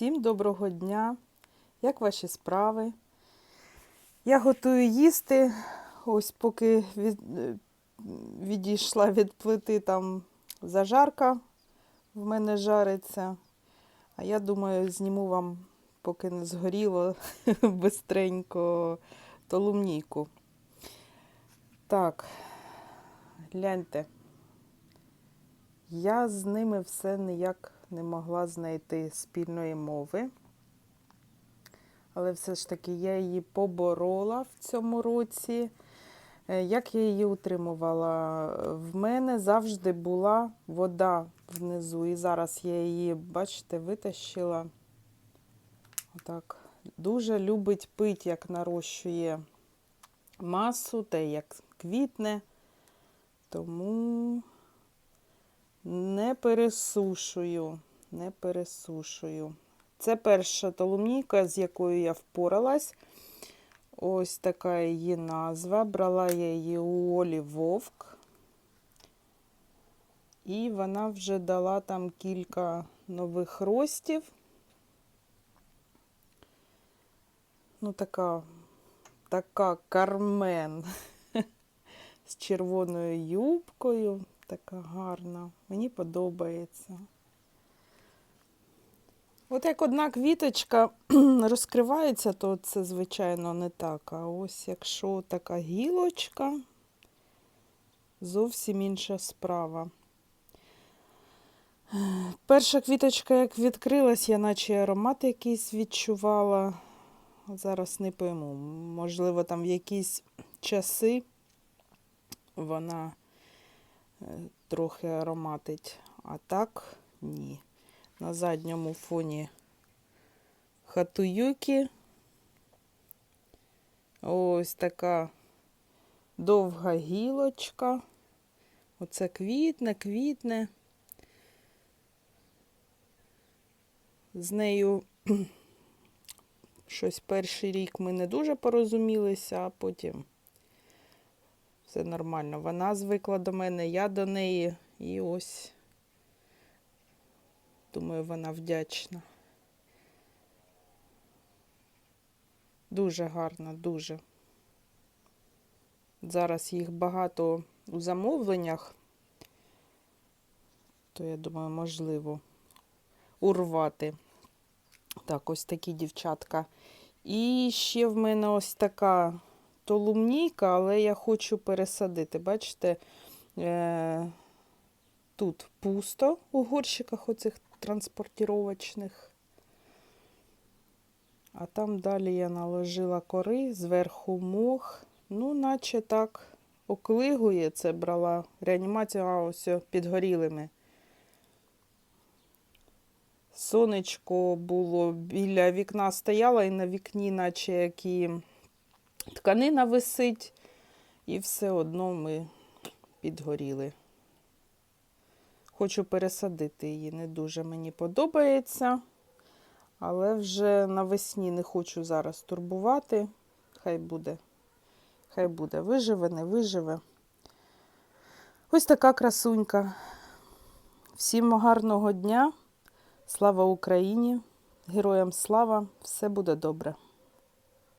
Всім доброго дня! Як ваші справи? Я готую їсти. Ось поки від, відійшла від плити там зажарка в мене жариться. А я думаю, зніму вам, поки не згоріло, бистренько толумнійку. Так, гляньте. Я з ними все ніяк не могла знайти спільної мови. Але все ж таки я її поборола в цьому році. Е, Як я її утримувала? В мене завжди була вода внизу. І зараз я її, бачите, витащила. Отак. Дуже любить пить, як нарощує масу, те як квітне. Тому не пересушую, не пересушую. Це перша толумніка, з якою я впоралась. Ось така її назва. Брала я її у Олі Вовк. І вона вже дала там кілька нових ростів. Ну, така, така кармен з червоною юбкою. Така гарна. Мені подобається. От як одна квіточка розкривається, то це, звичайно, не так. А ось якщо така гілочка, зовсім інша справа. Перша квіточка, як відкрилась, я наче аромат якийсь відчувала. Зараз не пойму. Можливо, там в якісь часи вона е, трохи ароматить, а так ні. На задньому фоні хатуюки. Ось така довга гілочка. Оце квітне, квітне. З нею щось перший рік ми не дуже порозумілися, а потім все нормально. Вона звикла до мене, я до неї. І ось, думаю, вона вдячна. Дуже гарна, дуже. Зараз їх багато у замовленнях, то я думаю, можливо урвати. Так, ось такі дівчатка. І ще в мене ось така толумнійка, але я хочу пересадити. Бачите, е- тут пусто у горщиках оцих транспортіровочних. А там далі я наложила кори, зверху мох. Ну, наче так оклигує це брала. Реанімація а, ось підгорілими. Сонечко було біля вікна стояло, і на вікні, наче які тканина висить, і все одно ми підгоріли. Хочу пересадити її, не дуже мені подобається, але вже навесні не хочу зараз турбувати. Хай буде, хай буде, виживе, не виживе. Ось така красунька. Всім гарного дня. Слава Україні! Героям слава! Все буде добре!